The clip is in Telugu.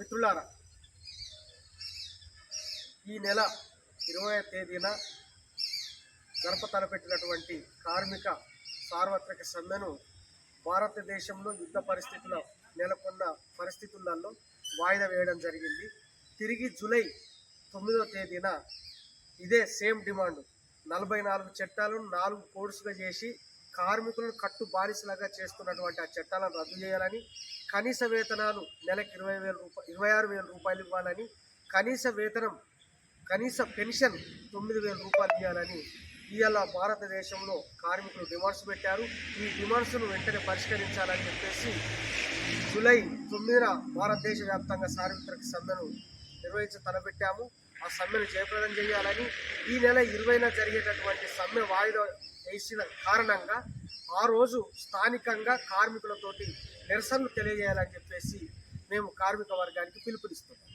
మిత్రులారా ఈ నెల ఇరవై తేదీన గడప తలపెట్టినటువంటి కార్మిక సార్వత్రిక సమ్మెను భారతదేశంలో యుద్ధ పరిస్థితుల నెలకొన్న పరిస్థితులలో వాయిదా వేయడం జరిగింది. తిరిగి జూలై తొమ్మిదవ తేదీన ఇదే సేమ్ డిమాండ్. నలభై నాలుగు చట్టాలను నాలుగు కోర్సుగా చేసి కార్మికులను కట్టు బానిసలాగా చేస్తున్నటువంటి ఆ చట్టాలను రద్దు చేయాలని కనీస వేతనాలు నెలకు ఇరవై వేల రూపాయలు ఇరవై ఆరు వేల రూపాయలు ఇవ్వాలని కనీస వేతనం కనీస పెన్షన్ తొమ్మిది వేల రూపాయలు ఇవ్వాలని ఇవాళ భారతదేశంలో కార్మికులు డిమాండ్స్ పెట్టారు. ఈ డిమాండ్స్ను వెంటనే పరిష్కరించాలని చెప్పేసి జూలై తొమ్మిదిన భారతదేశ వ్యాప్తంగా సార్వత్రిక సమ్మెను నిర్వహించి తలపెట్టాము. ఆ సమ్మెను జయప్రదం చేయాలని ఈ నెల ఇరవైన జరిగేటటువంటి సమ్మె వాయిదా చేసిన కారణంగా ఆ రోజు స్థానికంగా కార్మికులతోటి నిరసనలు తెలియజేయాలని చెప్పేసి మేము కార్మిక వర్గానికి పిలుపునిస్తున్నాం.